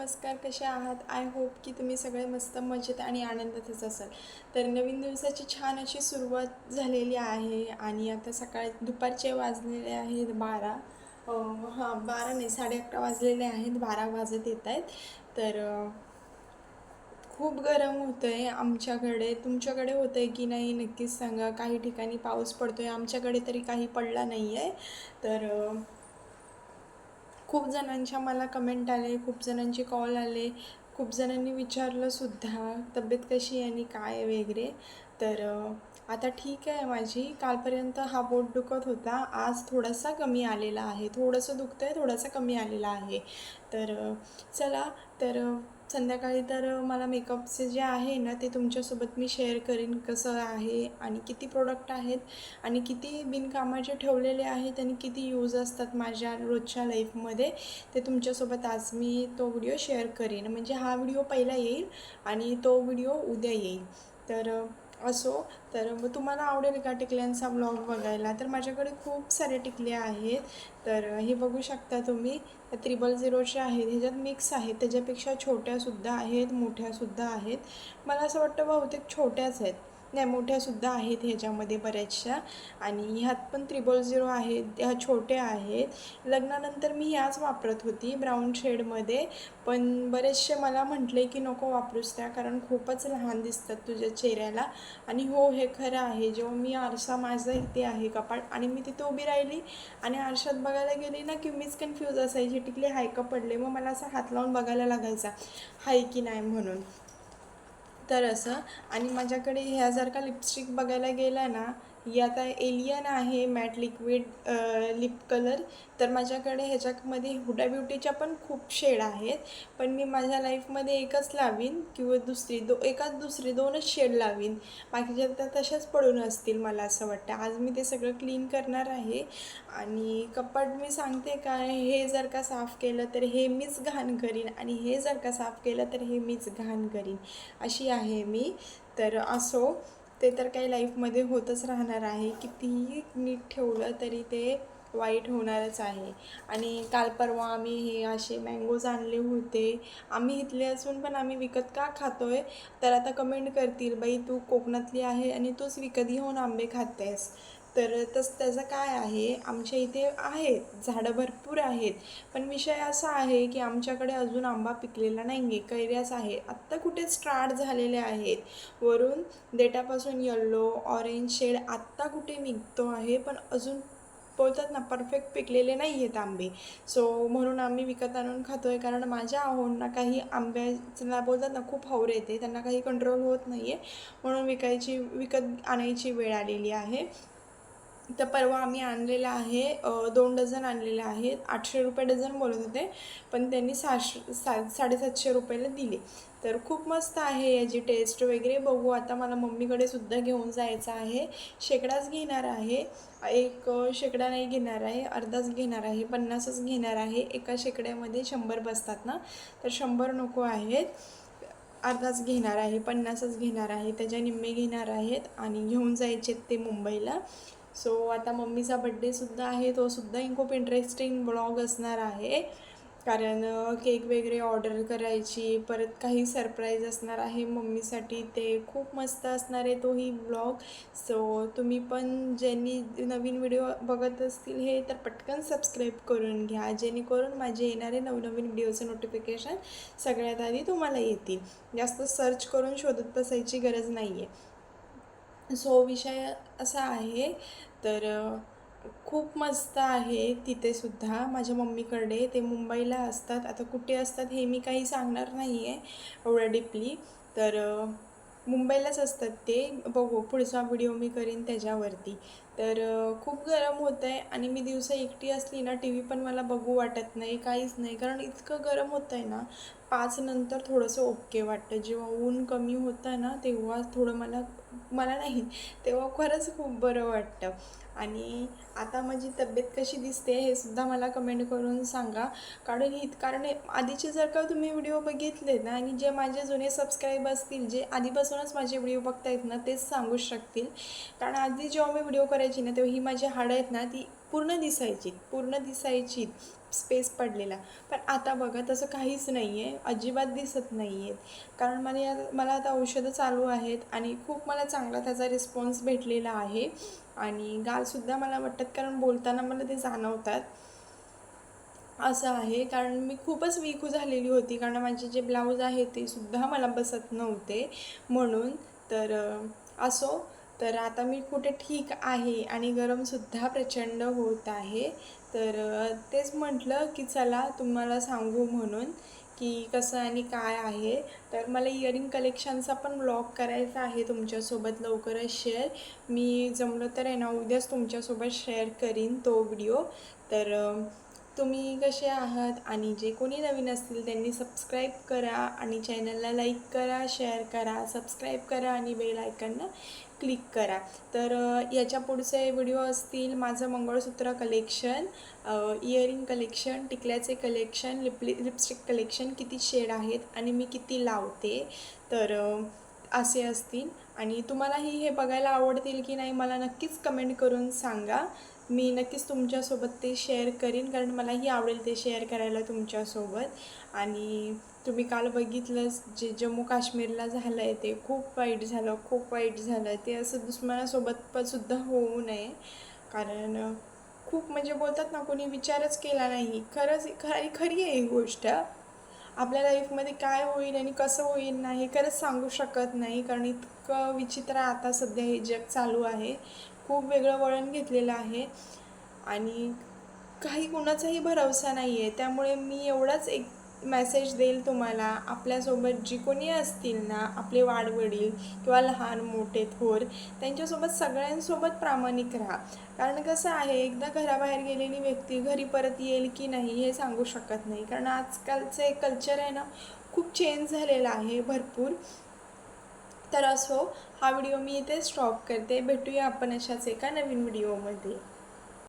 नमस्कार कसे आहात? आय होप की तुम्ही सगळे मस्त मजेत आणि आनंदातच असाल. तर नवीन दिवसाची छान अशी सुरुवात झालेली आहे आणि आता सकाळ दुपारचे वाजलेले आहेत बारा. हां बारा नाही साडे अकरा वाजलेले आहेत बारा वाजत येत आहेत. तर खूप गरम होतं आहे आमच्याकडे. तुमच्याकडे होतं आहे की नाही नक्कीच सांगा. काही ठिकाणी पाऊस पडतो आहे आमच्याकडे तरी काही पडला नाही आहे तर खूप जणांच्या मला कमेंट आले खूप जणांचे कॉल आले. खूप जणांनी विचारलंसुद्धा तब्येत कशी आहे आणि काय वगैरे. तर आता ठीक आहे माझी. कालपर्यंत हा बोट दुखत होता. आज थोडासा कमी आलेला आहे. थोडंसं दुखतं आहे थोडासा कमी आलेला आहे. तर चला. तर संध्याकाळी तर मला मेकअपचे जे आहे ना ते तुमच्यासोबत मी शेअर करीन कसं आहे आणि किती प्रोडक्ट आहेत आणि किती बिनकामाचे ठेवलेले आहेत आणि किती यूज असतात माझ्या रोजच्या लाईफमध्ये ते तुमच्यासोबत आज मी तो व्हिडिओ शेअर करेन. म्हणजे हा व्हिडिओ पहिला येईल आणि तो व्हिडिओ उद्या येईल. तर असो तर मग तुम्हाला आवडेल का टिकल्यांचा ब्लॉग बघायला? तर माझ्याकडे खूप सारे टिकले आहेत. तर हे बघू शकता तुम्ही. त्रिबल झिरोचे आहेत. ह्याच्यात मिक्स आहेत. त्याच्यापेक्षा छोट्यासुद्धा आहेत मोठ्यासुद्धा आहेत. मला असं वाटतं बहुतेक छोट्याच आहेत. नाही मोठ्यासुद्धा आहेत ह्याच्यामध्ये बऱ्याचशा. आणि ह्यात पण त्रिबल झिरो आहेत ह्या छोट्या आहेत. लग्नानंतर मी ह्याच वापरत होती ब्राऊन शेडमध्ये. पण बरेचसे मला म्हटले की नको वापरूस त्या कारण खूपच लहान दिसतात तुझ्या चेहऱ्याला. आणि हो हे खरं आहे. जेव्हा मी आरसा माझा इथे आहे कपाट आणि मी तिथे उभी राहिली आणि आरशात बघायला गेली ना की मीच कन्फ्यूज असायची टिकले हाय का पडले. मग मला असा हात लावून बघायला लागायचा हाय की नाही म्हणून. तर असं. आणि माझ्याकडे ह्या जर का लिपस्टिक बघायला गेला ना ही आता एलियन आहे मॅट लिक्विड लिप कलर. तर माझ्याकडे ह्याच्यामध्ये हुडा ब्युटीच्या पण खूप शेड आहेत. पण मी माझ्या लाईफमध्ये एकच लावीन किंवा दुसरी दो एकाच दुसरी दोनच शेड लावीन. बाकीच्या त्या तशाच पडून असतील मला असं वाटतं. आज मी ते सगळं क्लीन करणार आहे. आणि कपाट मी सांगते काय हे जर का साफ केलं तर हे मीच घाण करीन आणि हे जर का साफ केलं तर हे मीच घाण करीन. अशी आहे मी. तर असो ते तर काही लाईफमध्ये होतच राहणार आहे. कितीही नीट ठेवलं तरी ते वाईट होणारच आहे. आणि काल परवा आम्ही हे असे मँगोज आणले होते. आम्ही इथले असून पण आम्ही विकत का खातो आहे तर आता कमेंट करतील बाई तू कोकणातली आहे आणि तूच विकत घेऊन आंबे खातेस. तर तस त्याचं काय आहे आमच्या इथे आहेत झाडं भरपूर आहेत. पण विषय असा आहे की आमच्याकडे अजून आंबा पिकलेला नाही आहे कैऱ्याच आहे. आत्ता कुठे स्टार्ट झालेले आहेत. वरून देठापासून येल्लो ऑरेंज शेड आत्ता कुठे निघतो आहे पण अजून बोलतात ना परफेक्ट पिकलेले नाही आहेत आंबे. सो म्हणून आम्ही विकत आणून खातो आहे कारण माझ्या आहोंना काही आंब्याला बोलतात ना खूप हौर येते त्यांना काही कंट्रोल होत नाही आहे म्हणून विकायची विकत आणायची वेळ आलेली आहे. तर परवा आम्ही आणलेलं आहे दोन डझन आणलेले आहेत. आठशे रुपये डझन बोलत होते पण त्यांनी सहाशे सा साडेसातशे रुपयाला दिले. तर खूप मस्त आहे याची टेस्ट वगैरे. बघू आता मला मम्मीकडे सुद्धा घेऊन जायचं आहे. शेकडाच घेणार आहे. एक शेकडा नाही घेणार आहे अर्धाच घेणार आहे पन्नासच घेणार आहे. एका शेकड्यामध्ये शंभर बसतात ना? तर शंभर नको आहेत. अर्धाच घेणार आहे पन्नासच घेणार आहे. त्याच्या निम्मे घेणार आहेत आणि घेऊन जायचे ते मुंबईला. सो आता मम्मीचा बड्डेसुद्धा आहे तो सुद्धा खूप इंटरेस्टिंग ब्लॉग असणार आहे. कारण केक वगैरे ऑर्डर करायची परत काही सरप्राईज असणार आहे मम्मीसाठी ते खूप मस्त असणार आहे तोही ब्लॉग सो तुम्ही पण ज्यांनी नवीन व्हिडिओ बघत असतील हे तर पटकन सबस्क्राईब करून घ्या. जेणेकरून माझे येणारे नवनवीन व्हिडिओचे नोटिफिकेशन सगळ्यात आधी तुम्हाला येतील. जास्त सर्च करून शोधत बसायची गरज नाही आहे सो विषय असा आहे तर खूप मस्त आहे तिथे सुद्धा माझ्या मम्मीकडे. ते मुंबईला असतात. आता कुठे असतात हे मी काही सांगणार नाही आहे एवढं डीपली. तर मुंबईलाच असतात ते. बघू पुढचा व्हिडिओ मी करीन त्याच्यावरती. तर खूप गरम होतं आहे आणि मी दिवसा एकटी असली ना टी व्ही पण मला बघू वाटत नाही काहीच नाही. कारण इतकं गरम होतं आहे ना पाच नंतर थोडंसं ओके वाटतं. जेव्हा ऊन कमी होतं ना तेव्हा थोडं मला मला नाही तेव्हा खरंच खूप बरं वाटतं. आणि आता माझी तब्येत कशी दिसते हे सुद्धा मला कमेंट करून सांगा. कारण हित कारण आधीचे जर का तुम्ही व्हिडिओ बघितले ना आणि जे माझे जुने सबस्क्राईब असतील जे आधीपासूनच माझे व्हिडिओ बघतायत ना तेच सांगू शकतील. कारण आधी जेव्हा मी व्हिडिओ करायचे ना तेव्हा ही माझी हाडं आहेत ना ती पूर्ण दिसायची पूर्ण दिसायची स्पेस पडलेला. पण आता बघा तसं काहीच नाही आहे अजिबात दिसत नाही आहेत कारण मला या मला आता औषधं चालू आहेत आणि खूप मला चांगला त्याचा रिस्पॉन्स भेटलेला आहे. आणि गालसुद्धा मला वाटतात कारण बोलताना मला ते जाणवतात. असं आहे कारण मी खूपच वीक झालेली होती कारण माझे जे ब्लाऊज आहे ते सुद्धा मला बसत नव्हते. म्हणून तर असो तर आता मी कुठे ठीक आहे आणि गरमसुद्धा प्रचंड होत आहे. तर तेच म्हटलं की चला तुम्हाला सांगू म्हणून की कसं आणि काय आहे. तर मला इयरिंग कलेक्शनचा पण ब्लॉग करायचा आहे तुमच्यासोबत लवकरच शेअर मी जमलं तर आहे ना उद्याच तुमच्यासोबत शेअर करीन तो व्हिडिओ तर तुम्ही कसे आहात आणि जे कोणी नवीन असतील त्यांनी सबस्क्राईब करा आणि चॅनलला लाईक करा शेअर करा सबस्क्राईब करा आणि बेल आयकनला क्लिक करा. तर याच्या पुढचे व्हिडिओ असतील माझं मंगळसूत्र कलेक्शन इयरिंग कलेक्शन टिकल्याचे कलेक्शन लिपली लिपस्टिक कलेक्शन किती शेड आहेत आणि मी किती लावते. तर असे असतील. आणि तुम्हालाही हे बघायला आवडतील की नाही मला नक्कीच कमेंट करून सांगा. मी नक्कीच तुमच्यासोबत ते शेअर करीन कारण मलाही आवडेल ते शेअर करायला तुमच्यासोबत. आणि तुम्ही काल बघितलंच जे जम्मू काश्मीरला झालं आहे ते खूप वाईट झालं खूप वाईट झालं. ते असं दुश्मनासोबत पण सुद्धा होऊ नये. कारण खूप म्हणजे बोलतात ना कोणी विचारच केला नाही. खरंच खरी खरी आहे ही गोष्ट. आपल्या लाईफमध्ये काय होईल आणि कसं होईल ना हे खरंच सांगू शकत नाही. कारण इतकं विचित्र आता सध्या हे जग चालू आहे. खूप वेगळं वळण घेतलेलं आहे. आणि काही कुणाचाही भरवसा नाही आहे त्यामुळे मी एवढाच एक मेसेज देईल तुम्हाला. आपल्यासोबत जी कोणी असतील ना आपले वाडवडील किंवा लहान मोठे थोर त्यांच्यासोबत सगळ्यांसोबत प्रामाणिक राहा. कारण कसं आहे एकदा घराबाहेर गेलेली व्यक्ती घरी परत येईल की नाही हे सांगू शकत नाही. कारण आजकालचे कल्चर आहे ना खूप चेंज झालेलं आहे भरपूर. तर असो हा व्हिडिओ मी इथे स्टॉप करते. भेटूया आपण अशाच एका नवीन व्हिडिओमध्ये.